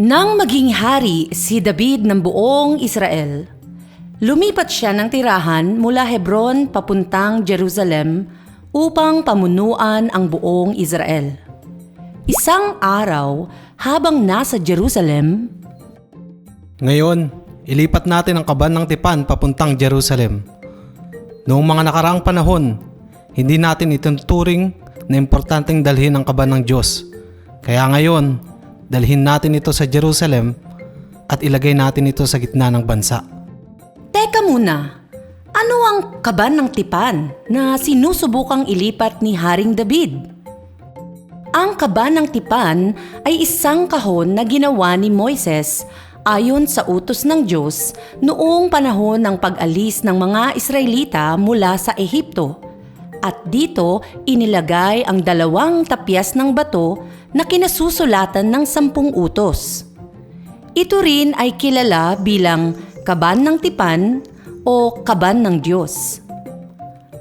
Nang maging hari si David ng buong Israel, lumipat siya ng tirahan mula Hebron papuntang Jerusalem upang pamunuan ang buong Israel. Isang araw, habang nasa Jerusalem, Ngayon, ilipat natin ang kaban ng tipan papuntang Jerusalem. Noong mga nakaraang panahon, hindi natin ituturing na importanteng dalhin ang kaban ng Diyos. Kaya ngayon, dalhin natin ito sa Jerusalem at ilagay natin ito sa gitna ng bansa. Teka muna, ano ang kaban ng tipan na sinusubukang ilipat ni Haring David? Ang kaban ng tipan ay isang kahon na ginawa ni Moises ayon sa utos ng Diyos noong panahon ng pag-alis ng mga Israelita mula sa Ehipto. At dito inilagay ang dalawang tapyas ng bato na kinasusulatan ng sampung utos. Ito rin ay kilala bilang kaban ng tipan o kaban ng Diyos.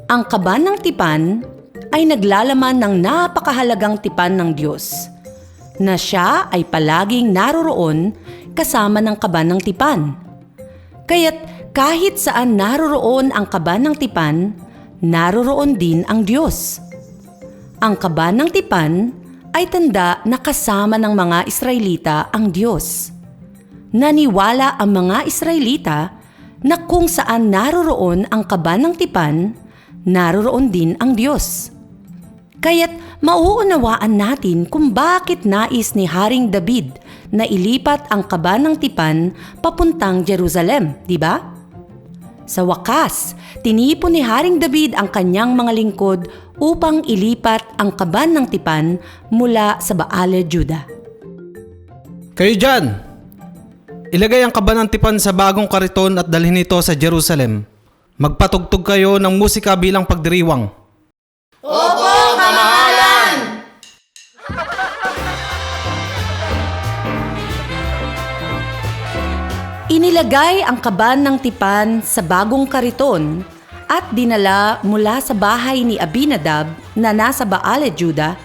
Ang kaban ng tipan ay naglalaman ng napakahalagang tipan ng Diyos na siya ay palaging naroroon kasama ng kaban ng tipan. Kaya't kahit saan naroroon ang kaban ng tipan, naroroon din ang Diyos. Ang kaban ng tipan ay tanda na kasama ng mga Israelita ang Diyos. Naniwala ang mga Israelita na kung saan naroroon ang kaban ng tipan, naroroon din ang Diyos. Kaya't mauunawaan natin kung bakit nais ni Haring David na ilipat ang kaban ng tipan papuntang Jerusalem, di ba? Sa wakas, tinipon ni Haring David ang kanyang mga lingkod upang ilipat ang kaban ng tipan mula sa Baale, Juda. Kayo dyan! Ilagay ang kaban ng tipan sa bagong kariton at dalhin ito sa Jerusalem. Magpatugtog kayo ng musika bilang pagdiriwang. Inilagay ang kaban ng tipan sa bagong kariton at dinala mula sa bahay ni Abinadab na nasa Baale, Juda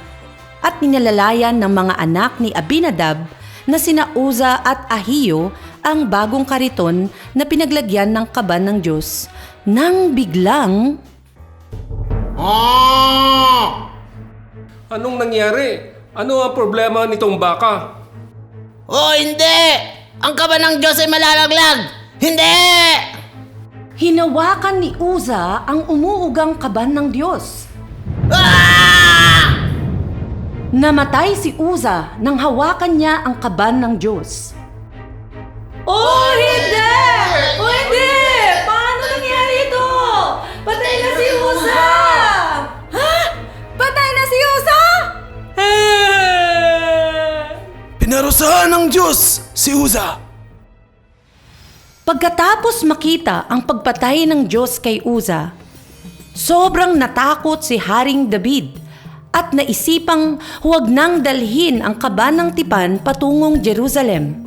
at ninalalayan ng mga anak ni Abinadab na sina Uza at Ahiyo ang bagong kariton na pinaglagyan ng kaban ng Diyos nang biglang Anong nangyari? Ano ang problema nitong baka? Oh, hindi! Ang kaban ng Diyos ay malalaglag! Hindi! hinawakan ni Uza ang umuugang kaban ng Diyos. Ah! Namatay si Uza nang hawakan niya ang kaban ng Diyos. Oh, hindi! Ng Diyos si Uza! Pagkatapos makita ang pagpatay ng Diyos kay Uza, sobrang natakot si Haring David at naisipang huwag nang dalhin ang kaban ng tipan patungong Jerusalem.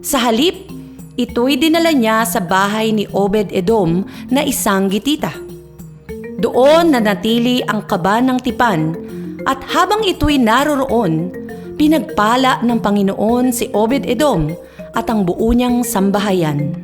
Sa halip, ito'y dinala niya sa bahay ni Obed Edom na isang gitita. Doon nanatili ang kaban ng tipan at habang ito'y naroroon, pinagpala ng Panginoon si Obed Edom at ang buo niyang sambahayan.